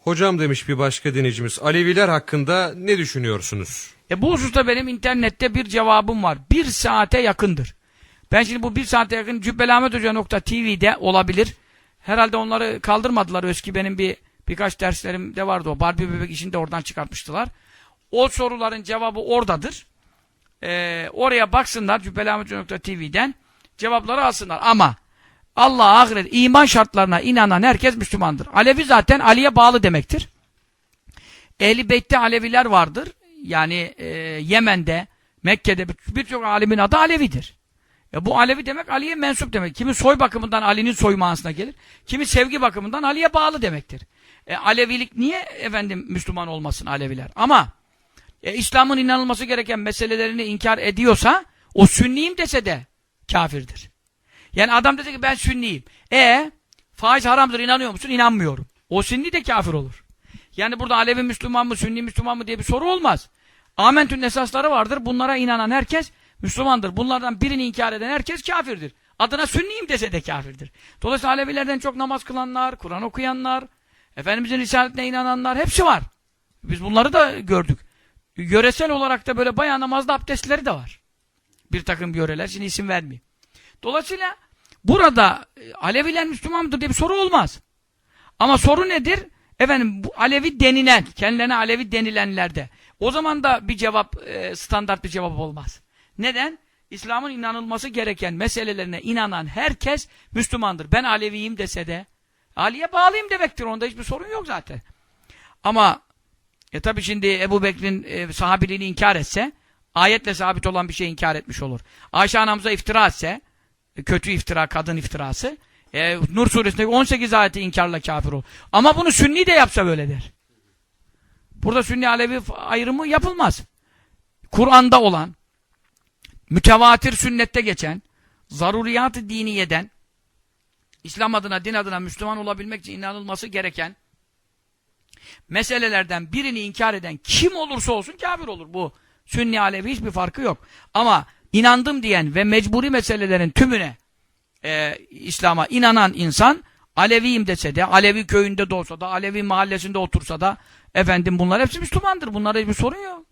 Hocam demiş bir başka dinleyicimiz. Aleviler hakkında ne düşünüyorsunuz? E bu hususta benim internette bir cevabım var. Bir saate yakındır. Ben şimdi bu bir saate yakın cübbelahmethoca.tv'de olabilir. Herhalde onları kaldırmadılar. Özki benim bir birkaç derslerimde vardı o. Barbie bebek işini de oradan çıkartmıştılar. O soruların cevabı oradadır. Ee, oraya baksınlar cübbelahmethoca.tv'den cevapları alsınlar. Ama Allah ahiret iman şartlarına inanan herkes Müslümandır. Alevi zaten Ali'ye bağlı demektir. Ehli Beyt'te Aleviler vardır. Yani e, Yemen'de, Mekke'de bir- birçok alimin adı Alevidir. E, bu Alevi demek Ali'ye mensup demek. Kimi soy bakımından Ali'nin soy manasına gelir. Kimi sevgi bakımından Ali'ye bağlı demektir. E, Alevilik niye efendim Müslüman olmasın Aleviler? Ama e, İslam'ın inanılması gereken meselelerini inkar ediyorsa o sünniyim dese de kafirdir. Yani adam dese ki ben sünniyim. E faiz haramdır inanıyor musun? İnanmıyorum. O sünni de kafir olur. Yani burada Alevi Müslüman mı, Sünni Müslüman mı diye bir soru olmaz. Amentü'nün esasları vardır. Bunlara inanan herkes Müslümandır. Bunlardan birini inkar eden herkes kafirdir. Adına Sünniyim dese de kafirdir. Dolayısıyla Alevilerden çok namaz kılanlar, Kur'an okuyanlar, Efendimizin risaletine inananlar hepsi var. Biz bunları da gördük. Yöresel olarak da böyle bayağı namazda abdestleri de var. Bir takım yöreler. Şimdi isim vermeyeyim. Dolayısıyla burada e, Aleviler Müslüman mıdır diye bir soru olmaz. Ama soru nedir? Efendim bu Alevi denilen, kendilerine Alevi denilenlerde. O zaman da bir cevap, e, standart bir cevap olmaz. Neden? İslam'ın inanılması gereken meselelerine inanan herkes Müslümandır. Ben Aleviyim dese de, Ali'ye bağlıyım demektir. Onda hiçbir sorun yok zaten. Ama e tabi şimdi Ebu Bekir'in e, sahabiliğini inkar etse, ayetle sabit olan bir şey inkar etmiş olur. Ayşe anamıza iftira etse, kötü iftira, kadın iftirası, e, Nur suresindeki 18 ayeti inkarla kafir olur. Ama bunu Sünni de yapsa böyle der. Burada Sünni Alevi ayrımı yapılmaz. Kur'an'da olan, mütevatir sünnette geçen, zaruriyat-ı diniyeden, İslam adına, din adına Müslüman olabilmek için inanılması gereken meselelerden birini inkar eden kim olursa olsun kafir olur. Bu Sünni Alevi hiçbir farkı yok. Ama inandım diyen ve mecburi meselelerin tümüne e, İslam'a inanan insan Aleviyim dese de, Alevi köyünde de da, Alevi mahallesinde otursa da efendim bunlar hepsi Müslümandır. Bunlarda hiçbir sorun yok.